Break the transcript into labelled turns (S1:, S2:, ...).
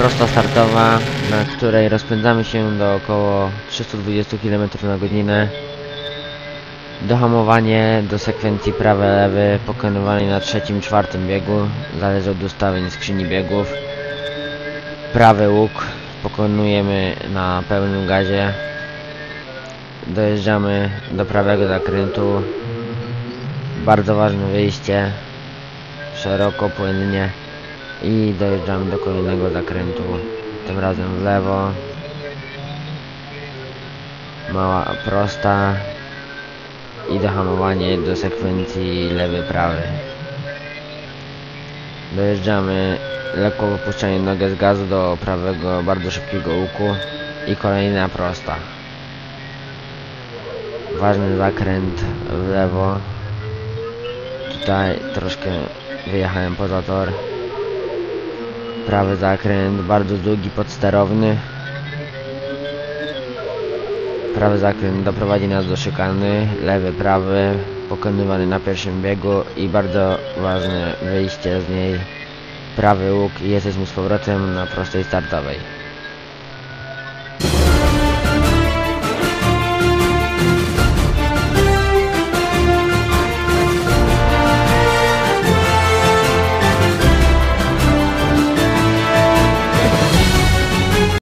S1: prosta startowa, na której rozpędzamy się do około 320 km na godzinę. Dohamowanie do sekwencji prawy-lewy, pokonywanie na trzecim, czwartym biegu, zależy od ustawień skrzyni biegów. Prawy łuk pokonujemy na pełnym gazie. Dojeżdżamy do prawego zakrętu. Bardzo ważne wyjście. Szeroko, płynnie. I dojeżdżamy do kolejnego zakrętu. Tym razem w lewo. Mała prosta. I dohamowanie do sekwencji lewy-prawy. Dojeżdżamy lekko wypuszczając nogę z gazu do prawego bardzo szybkiego łuku i kolejna prosta. Ważny zakręt w lewo. Tutaj troszkę wyjechałem poza tor. Prawy zakręt, bardzo długi, podsterowny. Prawy zakręt doprowadzi nas do szykany, lewy, prawy, pokonywany na pierwszym biegu i bardzo ważne wyjście z niej, prawy łuk i jesteśmy z powrotem na prostej startowej.